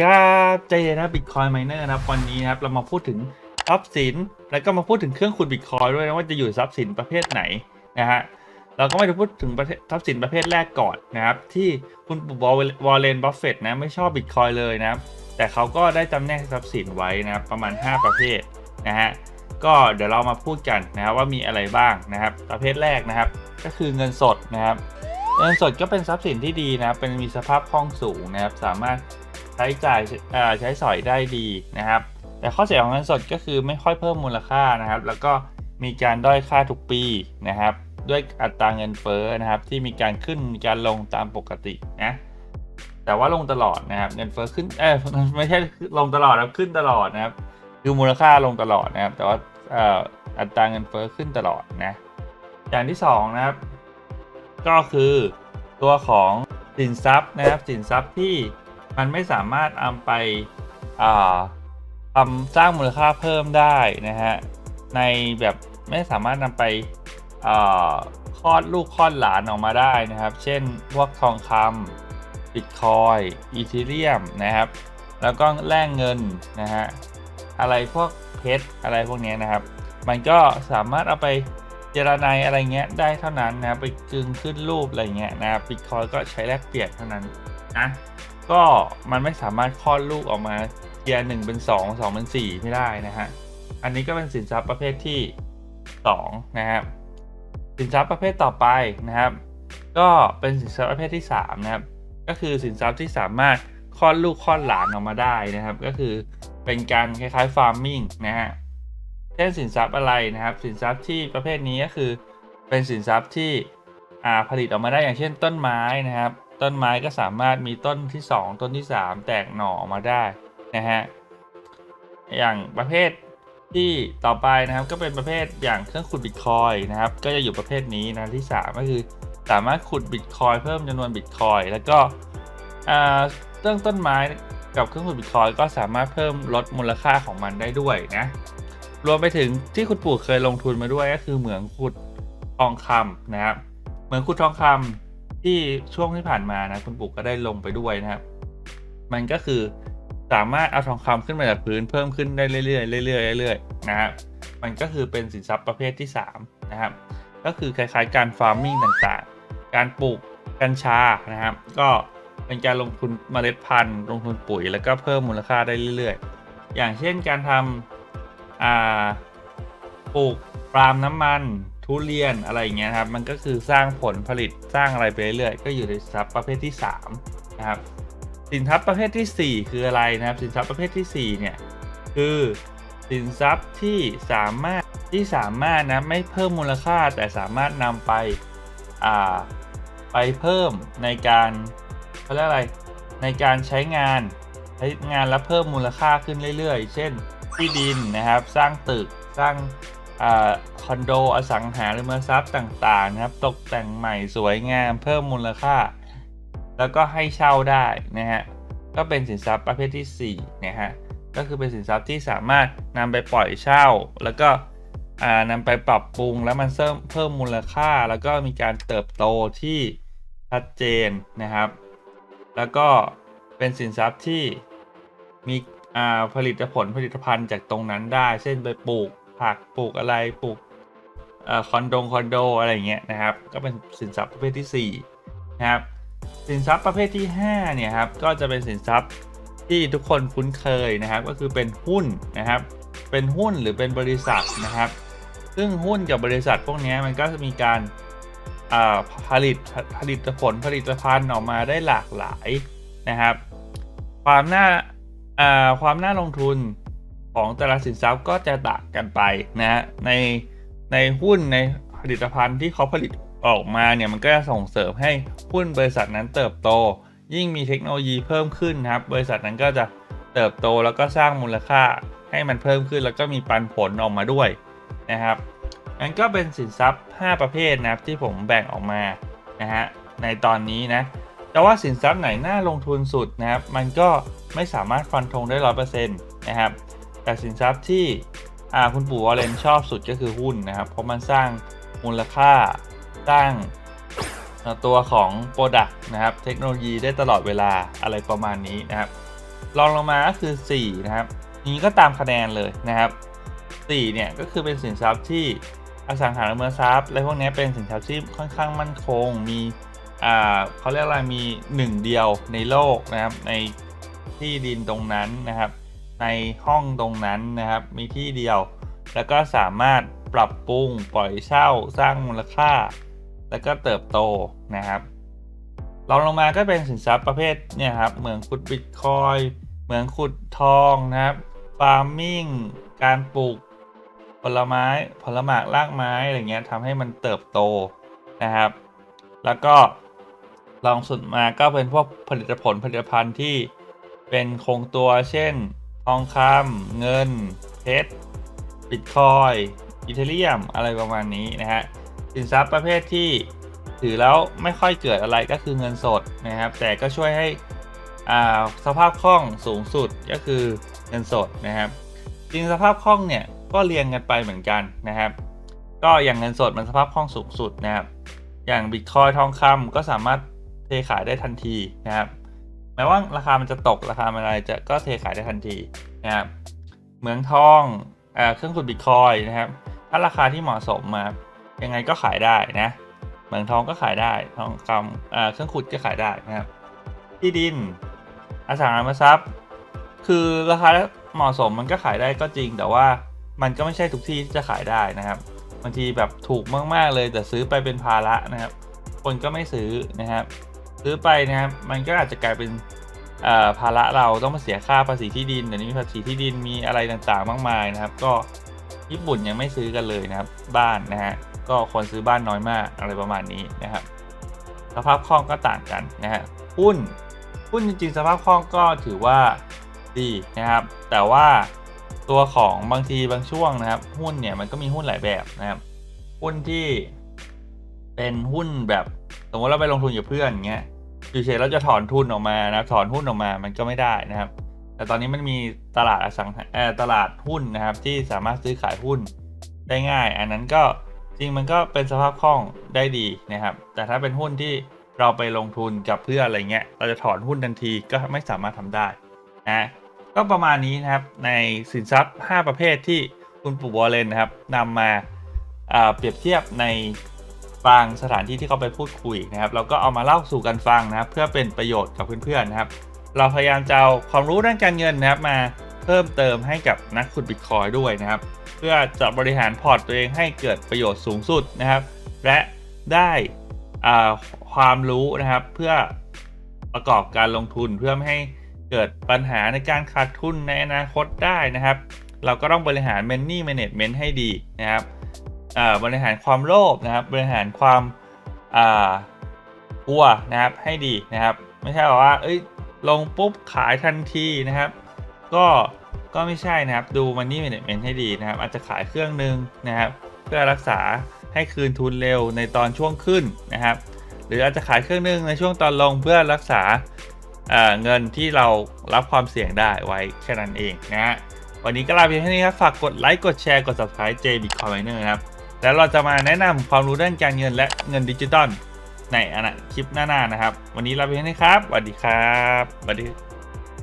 ครับใจเย็นนะบิตคอยไมเนอร์นะครับวันนี้นะครับเรามาพูดถึงทรัพย์สิน แล้วก็มาพูดถึงเครื่องขุดบิตคอยด้วยนะว่าจะอยู่ทรัพย์สินประเภทไหนนะฮะเราก็ไม่ได้พูดถึงทรัพย์สินประเภทแรกก่อนนะครับ ที่คุณปู่วอลเลนบัฟเฟตนะไม่ชอบบิตคอยเลยนะครับ แต่เขาก็ได้จำแนกทรัพย์สินไว้นะครับประมาณ 5 ประเภทนะฮะก็เดี๋ยวเรามาพูดกันนะครับว่ามีอะไรบ้างนะครับ ประเภทแรกนะครับ ก็คือเงินสดนะครับ เงินสดก็เป็นทรัพย์สินที่ดีนะครับเป็นมีสภาพคล่องสูงนะครับสามารถ ช้จ่ายใช้สอยได้ดีนะครับ แต่ข้อเสียของเงินสดก็คือไม่ค่อยเพิ่มมูลค่านะครับ แล้วก็มีการด้อยค่าทุกปีนะครับ ด้วยอัตราเงินเฟ้อนะครับ ที่มีการขึ้นมีการลงตามปกตินะแต่ว่าลงตลอดนะครับ เงินเฟ้อขึ้นเออไม่ใช่ลงตลอดครับขึ้นตลอดนะครับคือมูลค่าลงตลอดนะครับ แต่ว่าเอ่ออัตราเงินเฟ้อขึ้นตลอดนะอย่างที่สองนะครับ ก็คือตัวของสินทรัพย์นะครับสินทรัพย์ที่ มันไม่สามารถเอาไปาทำสร้างมูลค่าเพิ่มได้นะฮะในแบบไม่สามารถนำไปคลอดลูกคลอดหลานออกมาได้นะครับ เช่นพวกทองคำบิตคอยอีทีเรียมนะครับ แล้วก็แลกเงินนะฮะอะไรพวกเพชรอะไรพวกเนี้ยนะครับ มันก็สามารถเอาไปเจรนายอะไรเงี้ยได้เท่านั้นนะไปกึงขึ้นรูปอะไรเงี้ยนะครับบิตคอยก็ใช้แลกเปลี่ยนเท่านั้นนะ ก็มันไม่สามารถคลอดลูกออกมาเทียร์หนึ่งเป็นสองสองเป็นสี่ไม่ได้นะฮะ อันนี้ก็เป็นสินทรัพย์ประเภทที่สองนะครับสินทรัพย์ประเภทต่อไปนะครับ ก็เป็นสินทรัพย์ประเภทที่สามนะครับ ก็คือสินทรัพย์ที่สามารถคลอดลูกคลอดหลานออกมาได้นะครับ ก็คือเป็นการคล้ายๆฟาร์มมิ่งนะฮะเช่นสินทรัพย์อะไรนะครับ สินทรัพย์ที่ประเภทนี้ก็คือเป็นสินทรัพย์ที่อ่าผลิตออกมาได้อย่างเช่นต้นไม้นะครับ ต้นไม้ก็สามารถมีต้นที่ 2 ต้นที่ 3 แตกหน่อออกมาได้นะฮะอย่างประเภทที่ต่อไปนะครับก็เป็นประเภทอย่างเครื่องขุดบิตคอยนะครับก็จะอยู่ประเภทนี้นะที่ 3 ก็คือสามารถขุดบิตคอยเพิ่มจำนวนบิตคอยแล้วก็อ่าเรื่องต้นไม้กับเครื่องขุดบิตคอยก็สามารถเพิ่มลดมูลค่าของมันได้ด้วยนะรวมไปถึงที่คุณปู่เคยลงทุนมาด้วยก็คือเหมืองขุดทองคำนะครับเหมืองขุดทองคำ ที่ช่วงที่ผ่านมานะคุณปู่ก็ได้ลงไปด้วยนะครับ มันก็คือสามารถเอาทองคำขึ้นมาจากพื้นเพิ่มขึ้นได้เรื่อยๆเรื่อยๆเรื่อยๆนะครับมันก็คือเป็นสินทรัพย์ประเภทที่ 3 นะครับ ก็คือคล้ายๆการฟาร์มมิ่งต่างๆ การปลูกกัญชานะครับ ก็เป็นการลงทุนเมล็ดพันธุ์ ลงทุนปุ๋ย แล้วก็เพิ่มมูลค่าได้เรื่อยๆ อย่างเช่นการทำปลูกปาล์มน้ำมัน ทุเรียนอะไรอย่างเงี้ยครับ มันก็คือสร้างผลผลิตสร้างอะไรไปเรื่อยๆก็อยู่ในสินทรัพย์ประเภทที่3นะครับสินทรัพย์ประเภททีสี่4 คืออะไรนะครับ สินทรัพย์ประเภทที่4เนี่ยคือสินทรัพย์ที่สามารถที่สามารถนะไม่เพิ่มมูลค่าแต่สามารถนำไปอ่าไปเพิ่มในการเขาเรียกอะไรในการใช้งานใช้งานแล้วเพิ่มมูลค่าขึ้นเรื่อยๆ เช่นที่ดินนะครับ สร้างตึกสร้าง คอนโดอสังหาริมทรัพย์ต่างๆนะครับ ตกแต่งใหม่สวยงามเพิ่มมูลค่า แล้วก็ให้เช่าได้นะฮะก็เป็นสินทรัพย์ประเภทที่4นะฮะก็คือเป็นสินทรัพย์ที่สามารถนำไปปล่อยเช่า แล้วก็อ่านำไปปรับปรุงแล้วมันเพิ่มเพิ่มมูลค่า แล้วก็มีการเติบโตที่ชัดเจนนะครับ แล้วก็เป็นสินทรัพย์ที่มีผลิตผลผลิตภัณฑ์จากตรงนั้นได้ เช่นไปปลูก ผักปลูกอะไรปลูกอคอนโดคอนโดอะไรเงี้ยนะครับ ก็เป็นสินทรัพย์ประเภทที่4นะครับสินทรัพย์ประเภทที่5เนี่ยครับก็จะเป็นสินทรัพย์ที่ทุกคนคุ้นเคยนะครับ ก็คือเป็นหุ้นนะครับ เป็นหุ้นหรือเป็นบริษัทนะครับ ซึ่งหุ้นกับบริษัทพวกนี้มันก็จะมีการผลิตผลิตผลผลิตภัณฑ์ออกมาได้หลากหลายนะครับ ความน่าความน่าลงทุน ของแต่ละสินทรัพย์ก็จะต่างกันไปนะฮะในในหุ้นในผลิตภัณฑ์ที่เขาผลิตออกมาเนี่ยมันก็จะส่งเสริมให้หุ้นบริษัทนั้นเติบโต ยิ่งมีเทคโนโลยีเพิ่มขึ้นนะครับบริษัทนั้นก็จะเติบโตแล้วก็สร้างมูลค่าให้มันเพิ่มขึ้นแล้วก็มีปันผลออกมาด้วยนะครับงั้นก็เป็นสินทรัพย์ 5 ประเภทนะครับที่ผมแบ่งออกมานะฮะในตอนนี้นะแต่ว่าสินทรัพย์ไหนน่าลงทุนสุดนะครับ มันก็ไม่สามารถฟันธงได้ร้อยเปอร์เซ็นต์นะครับ แต่สินทรัพย์ที่คุณปู่วอลเลนชอบสุดก็คือหุ้นนะครับ เพราะมันสร้างมูลค่าสร้างตัวของ Product นะครับเทคโนโลยีได้ตลอดเวลาอะไรประมาณนี้นะครับรองลงมาก็คือ 4 นะครับ นี้ก็ตามคะแนนเลยนะครับ 4 เนี่ยก็คือเป็นสินทรัพย์ที่อสังหาริมทรัพย์และพวกนี้เป็นสินทรัพย์ที่ค่อนข้างมั่นคง มีอ่าเขาเรียกอะไรมีหนึ่งเดียวในโลกนะครับในที่ดินตรงนั้นนะครับ ในห้องตรงนั้นนะครับ มีที่เดียว แล้วก็สามารถปรับปรุงปล่อยเช่าสร้างมูลค่า แล้วก็เติบโตนะครับรองลงมาก็เป็นสินทรัพย์ประเภทเนี่ยครับเหมืองขุดบิตคอยเหมืองขุดทองนะครับฟาร์มิ่งการปลูกผลไม้ผลหมากรากไม้อะไรเงี้ยทำให้มันเติบโตนะครับ แล้วก็ลองสุดมาก็เป็นพวกผลิตผลผลิตภัณฑ์ที่เป็นคงตัวเช่น ทองคำเงิน เพชรบิตคอยอีเทเรียมอะไรประมาณนี้นะฮะสินทรัพย์ประเภทที่ถือแล้วไม่ค่อยเกิดอะไรก็คือเงินสดนะครับ แต่ก็ช่วยให้อ่าสภาพคล่องสูงสุดก็คือเงินสดนะครับ จริงสภาพคล่องเนี่ยก็เรียงกันไปเหมือนกันนะครับ ก็อย่างเงินสดมันสภาพคล่องสูงสุดนะครับ อย่างบิตคอยทองคำก็สามารถเทขายได้ทันทีนะครับ แม้ว่าราคามันจะตกราคามันอะไรจะก็เทขายได้ทันทีนะครับเหมืองทองเอ่อเครื่องขุดบิตคอยนะครับ ถ้าราคาที่เหมาะสมมายังไงก็ขายได้นะเหมืองทองก็ขายได้ทองคำเอ่อเครื่องขุดก็ขายได้นะครับที่ดินอสังหาริมทรัพย์ คือราคาเหมาะสมมันก็ขายได้ก็จริง แต่ว่ามันก็ไม่ใช่ทุกที่ที่จะขายได้นะครับบางทีแบบถูกมากๆเลยแต่ซื้อไปเป็นภาระนะครับ คนก็ไม่ซื้อนะครับ ซื้อไปนะครับ มันก็อาจจะกลายเป็นภาระเราต้องมาเสียค่าภาษีที่ดินเดี๋ยวนี้มีภาษีที่ดินมีอะไรต่างๆ มากมายนะครับ ก็ญี่ปุ่นยังไม่ซื้อกันเลยนะครับ บ้านนะฮะก็คนซื้อบ้านน้อยมากอะไรประมาณนี้นะครับสภาพคล่องก็ต่างกันนะฮะหุ้นหุ้นจริงๆ สภาพคล่องก็ถือว่าดีนะครับ แต่ว่าตัวของบางทีบางช่วงนะครับ หุ้นเนี่ยมันก็มีหุ้นหลายแบบนะครับ หุ้นที่เป็นหุ้นแบบ สมมติเราไปลงทุนกับเพื่อนอย่างเงี้ยอยู่เฉยเราจะถอนทุนออกมานะถอนหุ้นออกมามันก็ไม่ได้นะครับ แต่ตอนนี้มันมีตลาดอสังหาตลาดหุ้นนะครับ ที่สามารถซื้อขายหุ้นได้ง่าย อันนั้นก็จริงมันก็เป็นสภาพคล่องได้ดีนะครับ แต่ถ้าเป็นหุ้นที่เราไปลงทุนกับเพื่อนอะไรเงี้ย เราจะถอนหุ้นทันทีก็ไม่สามารถทำได้นะก็ประมาณนี้นะครับในสินทรัพย์ 5 ประเภทที่คุณปู่วอลเลนนะครับนำมาาเปรียบเทียบใน บางสถานที่ที่เขาไปพูดคุยนะครับเราก็เอามาเล่าสู่กันฟังนะครับ เพื่อเป็นประโยชน์กับเพื่อนๆนะครับ เราพยายามจะเอาความรู้ด้านการเงินนะครับมาเพิ่มเติมให้กับนักขุดบิตคอยด้วยนะครับ เพื่อจะบริหารพอร์ตตัวเองให้เกิดประโยชน์สูงสุดนะครับ และได้ความรู้นะครับเพื่อประกอบการลงทุนเพื่อไม่ให้เกิดปัญหาในการขาดทุนในอนาคตได้นะครับ เราก็ต้องบริหาร money management ให้ดีนะครับ บริหารความโลภนะครับ บริหารความอ่ากลัวนะครับให้ดีนะครับ ไม่ใช่ว่าเอ้ยลงปุ๊บขายทันทีนะครับ ก็ก็ไม่ใช่นะครับดู money management ให้ดีนะครับ อาจจะขายเครื่องหนึ่งนะครับ เพื่อรักษาให้คืนทุนเร็วในตอนช่วงขึ้นนะครับ หรืออาจจะขายเครื่องหนึ่งในช่วงตอนลงเพื่อรักษาเเงินที่เรารับความเสี่ยงได้ไว้แค่นั้นเองนะฮะวันนี้ก็ลาไปแค่นี้ครับ ฝากกดไลค์ กดแชร์ กด subscribe JB Coiner นะครับ แล้วเราจะมาแนะนำความรู้ด้านการเงินและเงินดิจิตอลในอนาคลิปหน้าๆนะครับ วันนี้ลาไปแค่นี้ครับสวัสดีครับสวัสดี